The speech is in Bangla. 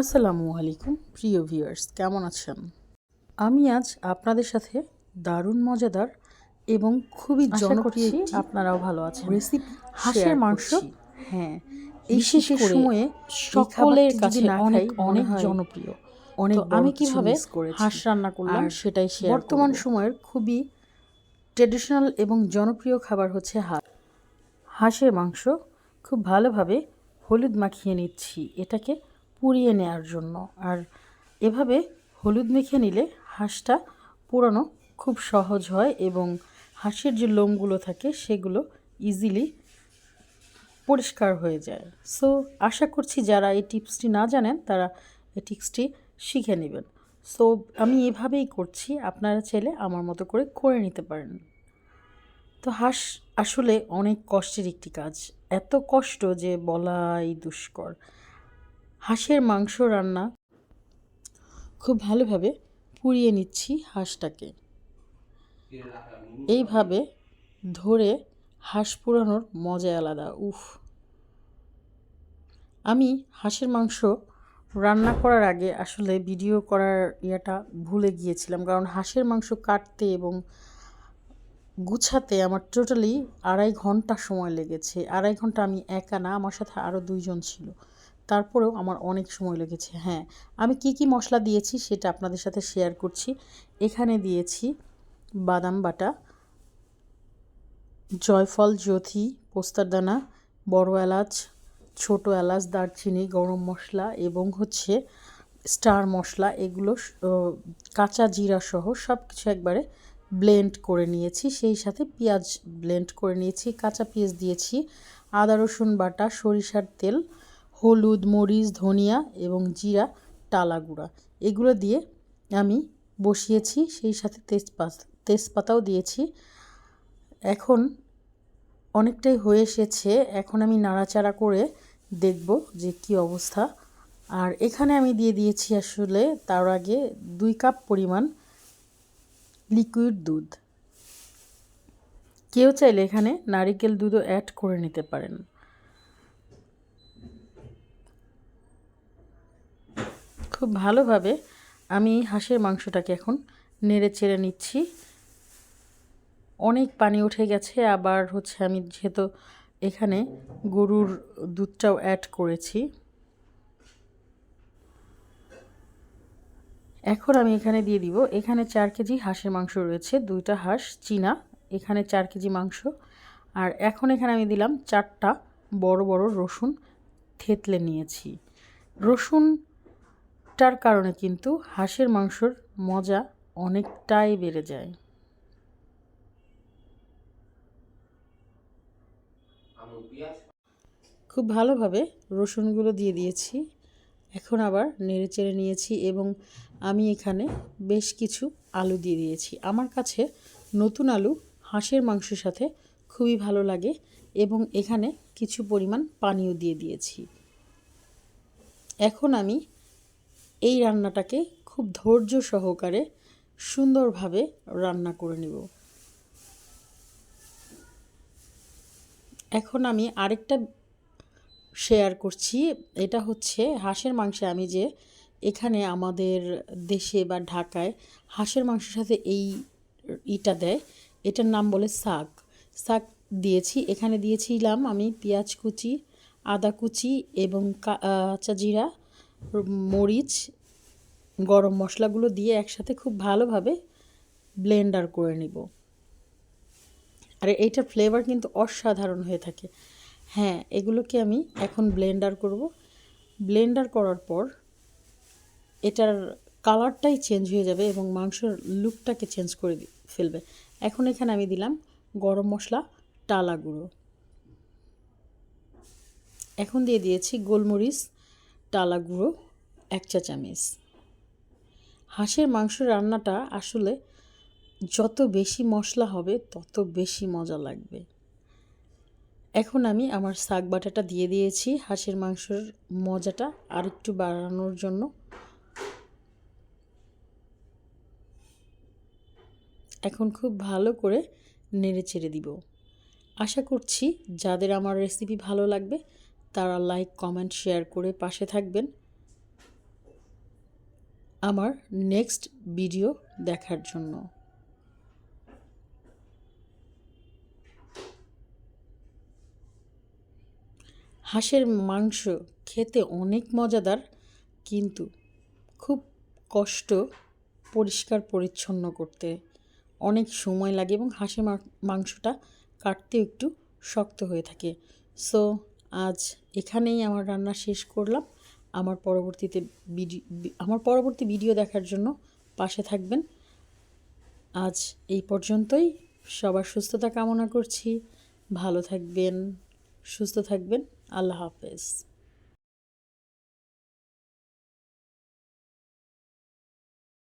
আসসালামু আলাইকুম প্রিয় ভিউয়ার্স কেমন আছেন? আমি আজ আপনাদের সাথে দারুণ মজাদার এবং খুবই জনপ্রিয় একটি আপনারাও ভালো আছেন। রেসিপি হাঁসের মাংস হ্যাঁ এই করে সময়ে সকলের কাছে কাছে অনেক অনেক অনেক অনেক জনপ্রিয়। অনেক আমি কীভাবে হাঁস রান্না করলাম সেটাই শেয়ার বর্তমান সময়ের খুবই ট্রেডিশনাল এবং জনপ্রিয় খাবার হচ্ছে হাঁস। হাঁসের মাংস খুব ভালোভাবে হলুদ মাখিয়ে নিচ্ছি। এটাকে পুড়িয়ে নেওয়ার জন্য। আর এভাবে হলুদ মেখে নিলে হাঁসটা পুরানো খুব সহজ হয় এবং হাঁসের যে লোমগুলো থাকে সেগুলো ইজিলি পরিষ্কার হয়ে যায়। সো আশা করছি যারা এই টিপসটি না জানেন, তারা এই টিপসটি শিখে নেবেন। সো আমি এভাবেই করছি, আপনারা চাইলে আমার মতো করে করে নিতে পারেন। তো হাঁস আসলে অনেক কষ্টের একটি কাজ। এত কষ্ট যে বলাই দুষ্কর। হাঁসের মাংস রান্না। খুব ভালোভাবে পুড়িয়ে নিচ্ছি হাঁসটাকে। এইভাবে ধরে হাঁস পুরানোর মজা আলাদা, উফ। আমি হাঁসের মাংস রান্না করার আগে আসলে ভিডিও করার ইয়াটা ভুলে গিয়েছিলাম, কারণ হাঁসের মাংস কাটতে এবং গুছাতে আমার টোটালি আড়াই ঘণ্টা সময় লেগেছে। আড়াই ঘণ্টা আমি একা না, আমার সাথে আরও দুইজন ছিল। তারপরেও আমার অনেক সময় লেগেছে। হ্যাঁ আমি কি কি মশলা দিয়েছি সেটা আপনাদের সাথে শেয়ার করছি। এখানে দিয়েছি বাদাম বাটা, জয়ফল জ্যোথি পোস্তার দানা, বড় এলাচ, ছোট এলাচ, দারচিনি, গরম মশলা এবং হচ্ছে স্টার মশলা এগুলো কাঁচা জিরা সহ সব কিছু একবারে ব্লেন্ড করে নিয়েছি। সেই সাথে পেঁয়াজ ব্লেন্ড করে নিয়েছি, কাঁচা পেঁয়াজ দিয়েছি, আদা রসুন বাটা, সরিষার তেল হলুদ, মরিচ, ধনিয়া এবং জিরা, টালা গুঁড়া। এগুলো দিয়ে আমি বসিয়েছি, সেই সাথে তেজপাতা, তেজপাতাও দিয়েছি। এখন অনেকটাই হয়ে এসেছে, এখন আমি নাড়াচাড়া করে দেখব যে কি অবস্থা। আর এখানে আমি দিয়ে দিয়েছি আসলে তার আগে দুই কাপ পরিমাণ লিকুইড দুধ। কেউ চাইলে এখানে নারিকেল দুধও অ্যাড করে নিতে পারেন। খুব ভালোভাবে আমি হাঁসের মাংসটাকে এখন নেড়ে চেড়ে নিচ্ছি। অনেক পানি উঠে গেছে, আবার হচ্ছে আমি যেহেতু এখানে গরুর দুধটাও অ্যাড করেছি। এখন আমি এখানে দিয়ে দিব, এখানে চার কেজি হাঁসের মাংস রয়েছে, দুইটা হাঁস, চীনা, এখানে চার কেজি মাংস। আর এখন এখানে আমি দিলাম চারটা বড় বড় রসুন থেতলে নিয়েছি। রসুনটার কারণে কিন্তু হাঁসের মাংসর মজা অনেকটাই বেড়ে যায়। খুব ভালোভাবে রসুনগুলো দিয়ে দিয়েছি। এখন আবার নেড়ে চেড়ে নিয়েছি এবং আমি এখানে বেশ কিছু আলু দিয়ে দিয়েছি। আমার কাছে নতুন আলু হাঁসের মাংসের সাথে খুবই ভালো লাগে এবং এখানে কিছু পরিমাণ পানিও দিয়ে দিয়েছি। এখন আমি এই রান্নাটাকে খুব ধৈর্য সহকারে সুন্দরভাবে রান্না করে নেব। এখন আমি আরেকটা শেয়ার করছি। এটা হচ্ছে হাঁসের মাংসে আমি যে এখানে আমাদের দেশে বা ঢাকায় হাঁসের মাংসের সাথে এই ইটা দেয়, এটার নাম বলে শাক। শাক দিয়েছি, এখানে দিয়েছিলাম আমি পেঁয়াজ কুচি, আদা কুচি এবং কাঁচা জিরা মরিচ, গরম মশলাগুলো দিয়ে একসাথে খুব ভালোভাবে ব্লেন্ডার করে নিব। আর এইটার ফ্লেভার কিন্তু অসাধারণ হয়ে থাকে। হ্যাঁ এগুলোকে আমি এখন ব্লেন্ডার করব। ব্লেন্ডার করার পর এটার কালারটাই চেঞ্জ হয়ে যাবে এবং মাংসের লুকটাকে চেঞ্জ করে ফেলবে। এখন এখানে আমি দিলাম গরম মশলা, টালা গুঁড়ো। এখন দিয়ে দিয়েছি গোলমরিচ টালা গুঁড়ো, এক চা চামচ। হাঁসের মাংস রান্নাটা আসলে যত বেশি মশলা হবে, তত বেশি মজা লাগবে। এখন আমি আমার শাক বাটাটা দিয়ে দিয়েছি। হাঁসের মাংসের মজাটা আর একটু বাড়ানোর জন্য। এখন খুব ভালো করে নেড়ে চেড়ে দিব। আশা করছি যাদের আমার রেসিপি ভালো লাগবে তারা লাইক, কমেন্ট, শেয়ার করে পাশে থাকবেন। আমার নেক্সট ভিডিও দেখার জন্য। হাঁসের মাংস খেতে অনেক মজাদার, কিন্তু খুব কষ্ট পরিষ্কার পরিচ্ছন্ন করতে। অনেক সময় লাগে এবং হাঁসের মাংসটা কাটতে একটু শক্ত হয়ে থাকে। সো আজ এখানেই আমার রান্না শেষ করলাম। আমার পরবর্তীতে ভিডিও আমার পরবর্তী ভিডিও দেখার জন্য পাশে থাকবেন। আজ এই পর্যন্তই। সবার সুস্থতা কামনা করছি। ভালো থাকবেন, সুস্থ থাকবেন। আল্লাহ হাফেজ।